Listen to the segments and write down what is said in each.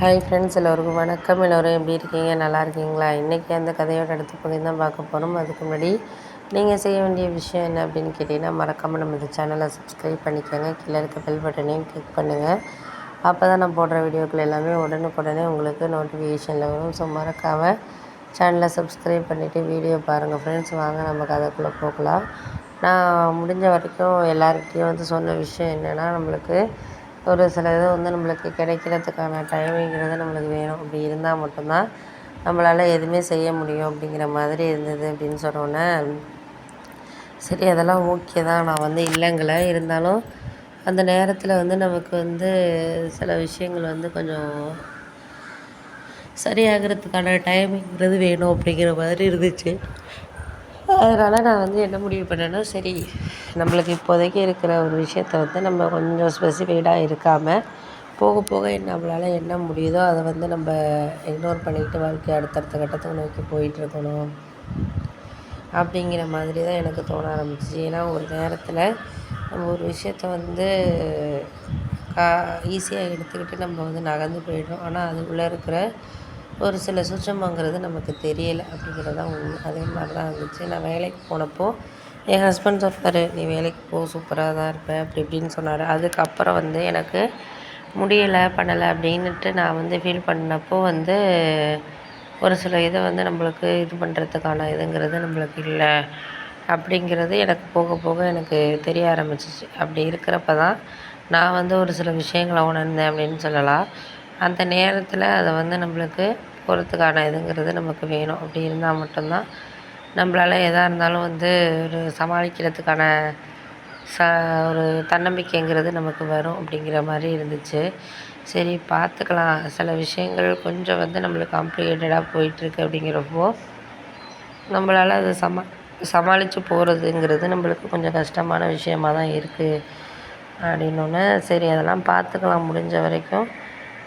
Hi friends எல்லோருக்கும் வணக்கம். எல்லோரும் எப்படி இருக்கீங்க? நல்லா இருக்கீங்களா? இன்றைக்கி அந்த கதையோட அடுத்த பகுதி தான் பார்க்க போகிறோம் அதுக்கு முன்னாடி நீங்கள் செய்ய வேண்டிய விஷயம் என்ன அப்படின்னு கேட்டிங்கன்னா மறக்காமல் நம்ம இந்த சேனலை சப்ஸ்கிரைப் பண்ணிக்கோங்க. கீழே இருக்க பெல் பட்டனையும் கிளிக் பண்ணுங்கள் அப்போ தான் நான் போடுற வீடியோக்கள் எல்லாமே உடனுக்குடனே உங்களுக்கு நோட்டிஃபிகேஷனில் வரும். ஸோ மறக்காமல் சேனலை சப்ஸ்கிரைப் பண்ணிவிட்டு வீடியோ பாருங்கள் ஃப்ரெண்ட்ஸ் வாங்க நம்ம கதைக்குள்ளே போகலாம். நான் முடிஞ்ச வரைக்கும் எல்லாருக்கிட்டையும் வந்து சொன்ன விஷயம் என்னென்னா நம்மளுக்கு ஒரு சில இது வந்து நம்மளுக்கு கிடைக்கிறதுக்கான டைமிங்கிறது நம்மளுக்கு வேணும். அப்படி இருந்தால் மட்டும்தான் நம்மளால் எதுவுமே செய்ய முடியும் அப்படிங்கிற மாதிரி இருந்தது அப்படின்னு சொன்னோன்னே சரி அதெல்லாம் ஓகே தான். நான் வந்து இல்லைங்கள. இருந்தாலும் அந்த நேரத்தில் வந்து நமக்கு வந்து சில விஷயங்கள் வந்து கொஞ்சம் சரியாகிறதுக்கான டைமிங்கிறது வேணும் அப்படிங்கிற மாதிரி இருந்துச்சு. அதனால் நான் வந்து என்ன முடிவு பண்ணேன்னா சரி நம்மளுக்கு இப்போதைக்கு இருக்கிற ஒரு விஷயத்த வந்து நம்ம கொஞ்சம் ஸ்பெசிஃபைடாக இருக்காமல் போக போக நம்மளால் என்ன முடியுதோ அதை வந்து நம்ம இக்னோர் பண்ணிக்கிட்டு வாழ்க்கை அடுத்தடுத்த கட்டத்தை நோக்கி போயிட்டுருக்கணும். அப்படிங்கிற மாதிரி தான் எனக்கு தோண ஆரம்பிச்சிச்சு. ஏன்னா ஒரு நேரத்தில் நம்ம ஒரு விஷயத்த வந்து கா ஈஸியாக எடுத்துக்கிட்டு நம்ம வந்து நகர்ந்து போயிடுறோம். ஆனால் அதுக்குள்ளே இருக்கிற ஒரு சில சூட்சமங்கிறது நமக்கு தெரியலை அப்படிங்கிறது தான் உண்மை. அதே மாதிரி தான் இருந்துச்சு. நான் வேலைக்கு போனப்போ என் ஹஸ்பண்ட் சொன்னார் நீ வேலைக்கு போ சூப்பராக தான் இருப்பேன் அப்படி இப்படின்னு சொன்னார். அதுக்கப்புறம் வந்து எனக்கு முடியலை பண்ணலை அப்படின்னுட்டு நான் வந்து ஃபீல் பண்ணப்போ வந்து ஒரு சில இதை வந்து நம்மளுக்கு இது பண்ணுறதுக்கான இதுங்கிறது நம்மளுக்கு இல்லை அப்படிங்கிறது எனக்கு போக போக எனக்கு தெரிய ஆரம்பிச்சிச்சு. அப்படி இருக்கிறப்ப தான் நான் வந்து ஒரு சில விஷயங்களை உணர்ந்தேன் அப்படின்னு சொல்லலாம். அந்த நேரத்தில் அதை வந்து நம்மளுக்கு போகிறதுக்கான இதுங்கிறது நமக்கு வேணும். அப்படி இருந்தால் மட்டும்தான் நம்மளால் எதாக இருந்தாலும் வந்து ஒரு சமாளிக்கிறதுக்கான ச ஒரு தன்னம்பிக்கைங்கிறது நமக்கு வரும் அப்படிங்கிற மாதிரி இருந்துச்சு. சரி பார்த்துக்கலாம் சில விஷயங்கள் கொஞ்சம் வந்து நம்மளுக்கு காம்ப்ளிகேட்டடாக போயிட்டுருக்கு அப்படிங்கிறப்போ நம்மளால் அதை சமா சமாளித்து போகிறதுங்கிறது நம்மளுக்கு கொஞ்சம் கஷ்டமான விஷயமா தான் இருக்குது அப்படின்னோடனே சரி அதெல்லாம் பார்த்துக்கலாம் முடிஞ்ச வரைக்கும்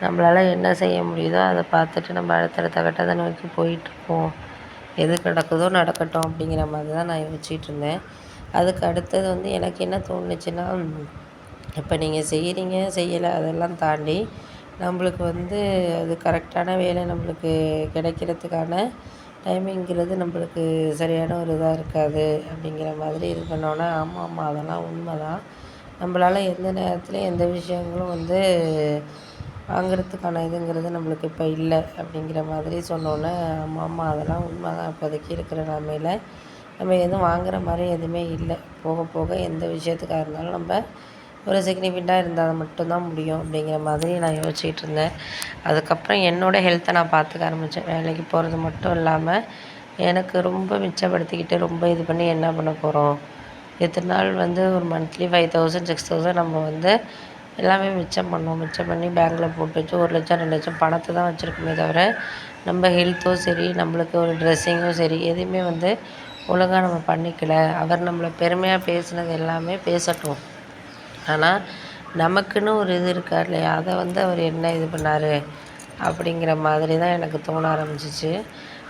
நம்மளால் என்ன செய்ய முடியுதோ அதை பார்த்துட்டு நம்ம அடுத்தடுத்த கட்டத்தை நோக்கி போயிட்டுருப்போம். எது நடக்குதோ நடக்கட்டும் அப்படிங்கிற மாதிரி தான் நான் யோசிச்சுட்டு இருந்தேன். அதுக்கு அடுத்தது வந்து எனக்கு என்ன தோணுச்சுன்னா இப்போ நீங்கள் செய்கிறீங்க செய்யலை அதெல்லாம் தாண்டி நம்மளுக்கு வந்து அது கரெக்டான வேலை நம்மளுக்கு கிடைக்கிறதுக்கான டைமிங்கிறது நம்மளுக்கு சரியான ஒரு இதாக இருக்காது அப்படிங்கிற மாதிரி இது ஆமாம் ஆமாம் அதெல்லாம் உண்மை தான் நம்மளால் எந்த நேரத்துலையும் எந்த விஷயங்களும் வந்து வாங்கிறதுக்கான இதுங்கிறது நம்மளுக்கு இப்போ இல்லை அப்படிங்கிற மாதிரி சொன்னோன்னே ஆமாம் அம்மா அதெல்லாம் உண்மை தான் இப்போதைக்கு இருக்கிற நிலமையில் நம்ம எதுவும் வாங்குகிற மாதிரி எதுவுமே இல்லை. போக போக எந்த விஷயத்துக்காக இருந்தாலும் நம்ம ஒரு சிக்னிஃபிகண்ட்டாக இருந்தால் மட்டும்தான் முடியும். அப்படிங்கிற மாதிரி நான் யோசிச்சுட்டு இருந்தேன். அதுக்கப்புறம் என்னோடய ஹெல்த்தை நான் பார்த்துக்க ஆரம்பித்தேன் வேலைக்கு போகிறது மட்டும் இல்லாமல் எனக்கு ரொம்ப மிச்சப்படுத்திக்கிட்டு ரொம்ப இது பண்ணி என்ன பண்ண போகிறோம் எத்தனை நாள் வந்து ஒரு monthly five thousand six thousand நம்ம வந்து எல்லாமே மிச்சம் பண்ணோம் மிச்சம் பண்ணி பேங்க்கில் போட்டு வச்சு ஒரு லட்சம் ரெண்டு லட்சம் பணத்தை தான் வச்சுருக்கோமே தவிர நம்ம ஹெல்த்தும் சரி நம்மளுக்கு ஒரு ட்ரெஸ்ஸிங்கும் சரி எதுவுமே வந்து ஒழுங்காக நம்ம பண்ணிக்கல. அவர் நம்மளை பெருமையாக பேசினது எல்லாமே பேசட்டும். ஆனால் நமக்குன்னு ஒரு இது இருக்கார் இல்லையா? அதை வந்து அவர் என்ன இது பண்ணார் அப்படிங்கிற மாதிரி தான் எனக்கு தோண ஆரம்பிச்சிச்சு.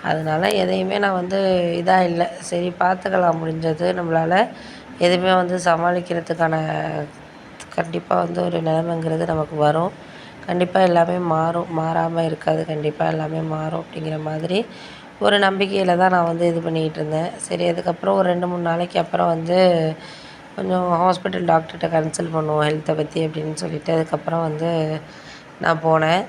அதனால் எதையுமே நான் வந்து இதாக இல்லை. சரி பார்த்துக்கலாம். முடிஞ்சது. நம்மளால் எதுவுமே வந்து சமாளிக்கிறதுக்கான கண்டிப்பாக வந்து ஒரு நிலமைங்கிறது நமக்கு வரும். கண்டிப்பாக எல்லாமே மாறும். மாறாமல் இருக்காது. கண்டிப்பாக எல்லாமே மாறும் அப்படிங்கிற மாதிரி ஒரு நம்பிக்கையில் தான் நான் வந்து இது பண்ணிக்கிட்டு இருந்தேன். சரி அதுக்கப்புறம் ஒரு ரெண்டு மூணு நாளைக்கு அப்புறம் வந்து கொஞ்சம் ஹாஸ்பிட்டல் டாக்டர்கிட்ட கன்சல்ட் பண்ணுவோம் ஹெல்த்தை பற்றி அப்படின்னு சொல்லிவிட்டு அதுக்கப்புறம் வந்து நான் போனேன்.